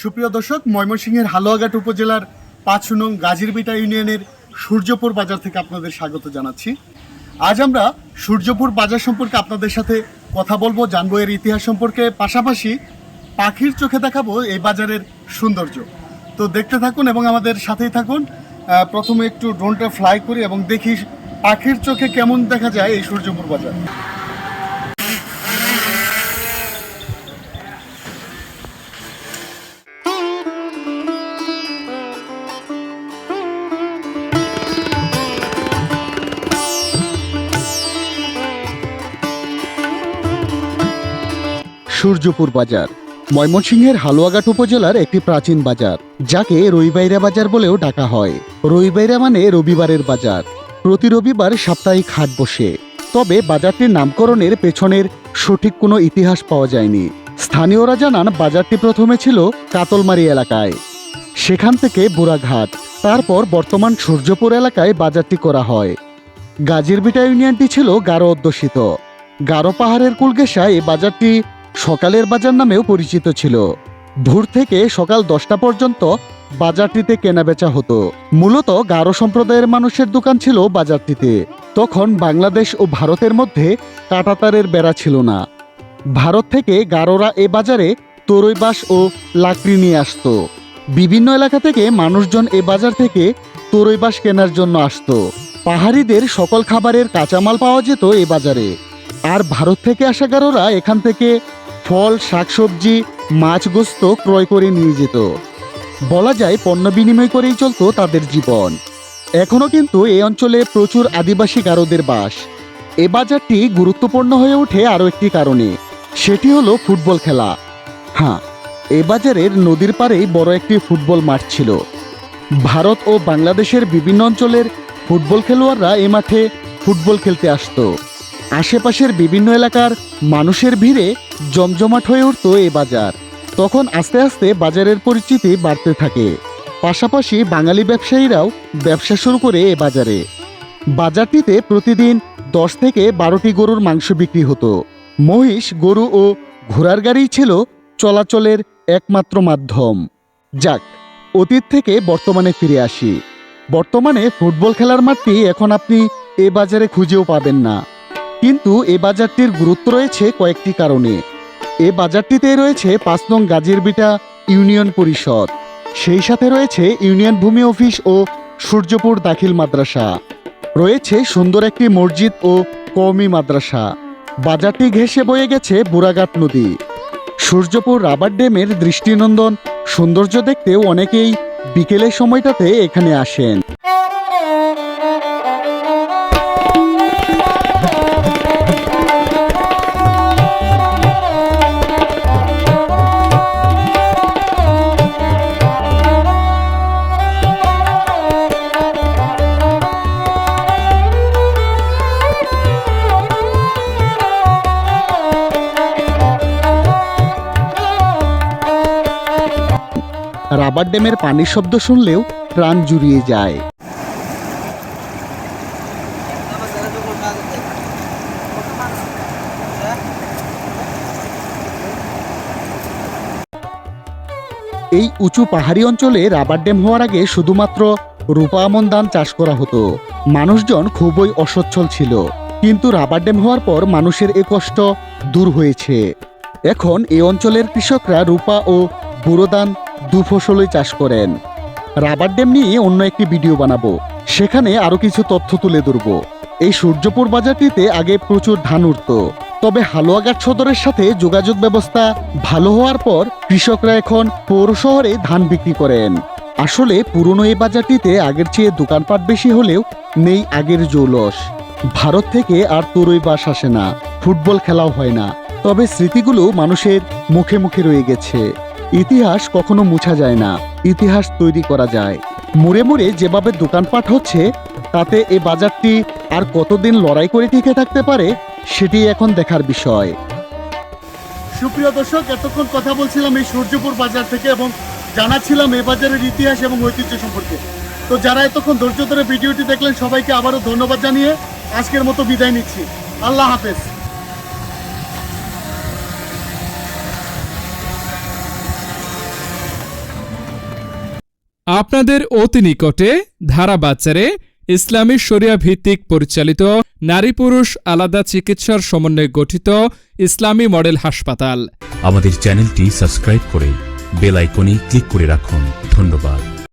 সুপ্রিয় দর্শক, ময়মনসিংহের হালুয়াঘাট উপজেলার পাঁচ নং গাজীরবিটা ইউনিয়নের সূর্যপুর বাজার থেকে আপনাদের স্বাগত জানাচ্ছি। আজ আমরা সূর্যপুর বাজার সম্পর্কে আপনাদের সাথে কথা বলব, জানব এর ইতিহাস সম্পর্কে। পাশাপাশি পাখির চোখে দেখাবো এই বাজারের সৌন্দর্য। তো দেখতে থাকুন এবং আমাদের সাথেই থাকুন। প্রথমে একটু ড্রোনটা ফ্লাই করি এবং দেখি পাখির চোখে কেমন দেখা যায় এই সূর্যপুর বাজার। সূর্যপুর বাজার। ময়মনসিংহের হালুয়াঘাট উপজেলার একটি প্রাচীন বাজার, যাকে রবিবাইরা বাজার বলেও ডাকা হয়। রবিবাইরা মানে রবিবারের বাজার। প্রতি রবিবার সাপ্তাহিক হাট বসে। তবে বাজারটির নামকরণের পেছনের সঠিক কোনো ইতিহাস পাওয়া যায়নি। স্থানীয়রা জানান, বাজারটি প্রথমে ছিল কাতলমারি এলাকায়। সেখান থেকে বুড়াঘাট, তারপর বর্তমান সূর্যপুর এলাকায় বাজারটি করা হয়। গাজীরবিটা ইউনিয়নটি ছিল গারো অধ্যুষিত। গারো পাহাড়ের কুলগেসায় এই বাজারটি সকালের বাজার নামেও পরিচিত ছিল। ভোর থেকে সকাল দশটা পর্যন্ত বাজারটিতে কেনাবেচা হতো। মূলত গারো সম্প্রদায়ের মানুষের দোকান ছিল বাজারটিতে। তখন বাংলাদেশ ও ভারতের মধ্যে কাটাতারের বেড়া ছিল না। ভারত থেকে গারোরা এ বাজারে তরৈবাস ও লাকড়ি নিয়ে আসতো। বিভিন্ন এলাকা থেকে মানুষজন এ বাজার থেকে তরৈবাস কেনার জন্য আসতো। পাহাড়িদের সকল খাবারের কাঁচামাল পাওয়া যেত এ বাজারে। আর ভারত থেকে আসা গারোরা এখান থেকে ফল, শাকসবজি, মাছ গোস্ত ক্রয় করে নিয়ে যেত। বলা যায়, পণ্য বিনিময় করেই চলত তাদের জীবন। এখনও কিন্তু এই অঞ্চলে প্রচুর আদিবাসী গারোদের বাস। এ বাজারটি গুরুত্বপূর্ণ হয়ে ওঠে আরও একটি কারণে। সেটি হলো ফুটবল খেলা। হ্যাঁ এ বাজারের নদীর পাড়েই বড় একটি ফুটবল মাঠ ছিল। ভারত ও বাংলাদেশের বিভিন্ন অঞ্চলের ফুটবল খেলোয়াড়রা এ মাঠে ফুটবল খেলতে আসতো। আশেপাশের বিভিন্ন এলাকার মানুষের ভিড়ে জমজমাট হয়ে উঠত এ বাজার। তখন আস্তে আস্তে বাজারের পরিচিতি বাড়তে থাকে। পাশাপাশি বাঙালি ব্যবসায়ীরাও ব্যবসা শুরু করে এ বাজারে। বাজারটিতে প্রতিদিন দশ থেকে বারোটি গরুর মাংস বিক্রি হতো। মহিষ, গরু ও ঘোড়ার গাড়ি ছিল চলাচলের একমাত্র মাধ্যম। যাক, অতীত থেকে বর্তমানে ফিরে আসি। বর্তমানে ফুটবল খেলার মাঠটি এখন আপনি এ বাজারে খুঁজেও পাবেন না। কিন্তু এ বাজারটির গুরুত্ব রয়েছে কয়েকটি কারণে। এ বাজারটিতে রয়েছে পাঁচ নং গাজীরবিটা ইউনিয়ন পরিষদ। সেই সাথে রয়েছে ইউনিয়ন ভূমি অফিস ও সূর্যপুর দাখিল মাদ্রাসা। রয়েছে সুন্দর একটি মসজিদ ও কওমি মাদ্রাসা। বাজারটি ঘেঁষে বয়ে গেছে বুড়াঘাট নদী। সূর্যপুর রাবার ড্যামের দৃষ্টিনন্দন সৌন্দর্য দেখতেও অনেকেই বিকেলের সময়টাতে এখানে আসেন। রাবার ড্যামের পানির শব্দ শুনলেও প্রাণ জুড়িয়ে যায়। এই উঁচু পাহাড়ি অঞ্চলে রাবার ড্যাম হওয়ার আগে শুধুমাত্র রূপা আমন ধান চাষ করা হতো। মানুষজন খুবই অসচ্ছল ছিল। কিন্তু রাবার ড্যাম হওয়ার পর মানুষের এ কষ্ট দূর হয়েছে। এখন এই অঞ্চলের কৃষকরা রূপা ও বুড়ো দু ফসলই চাষ করেন। রাবার ড্যাম নিয়ে অন্য একটি ভিডিও বানাবো। সেখানে আরও কিছু তথ্য তুলে ধরবো। এই সূর্যপুর বাজারটিতে আগে প্রচুর ধান উঠত। তবে হালুয়াঘাট সদরের সাথে যোগাযোগ ব্যবস্থা ভালো হওয়ার পর কৃষকরা এখন পৌর শহরে ধান বিক্রি করেন। আসলে পুরনো এই বাজারটিতে আগের চেয়ে দোকানপাট বেশি হলেও নেই আগের জৌলস। ভারত থেকে আর তরই বাস আসে না, ফুটবল খেলাও হয় না। তবে স্মৃতিগুলো মানুষের মুখে মুখে রয়ে গেছে। ইতিহাস কখনো মুছা যায় না, ইতিহাস তৈরি করা যায়। মুড়ে মুড়ে যেভাবে দোকানপাট হচ্ছে, তাতে এ বাজারটি আর কতদিন লড়াই করে টিকে থাকতে পারে, সেটি এখন দেখার বিষয়। সুপ্রিয় দর্শক, এতক্ষণ কথা বলছিলাম এই সূর্যপুর বাজার থেকে এবং জানাচ্ছিলাম এ বাজারের ইতিহাস এবং ঐতিহ্য সম্পর্কে। তো যারা এতক্ষণ ধৈর্য ধরে ভিডিওটি দেখলেন, সবাইকে আবারও ধন্যবাদ জানিয়ে আজকের মতো বিদায় নিচ্ছি। আল্লাহ হাফেজ। আপনাদের অতি নিকটে ধারাবাচারে ইসলামী শরিয়া ভিত্তিক পরিচালিত নারী পুরুষ আলাদা চিকিৎসার সমন্বয়ে গঠিত ইসলামী মডেল হাসপাতাল। আমাদের চ্যানেলটি সাবস্ক্রাইব করে বেল আইকনে ক্লিক করে রাখুন। ধন্যবাদ।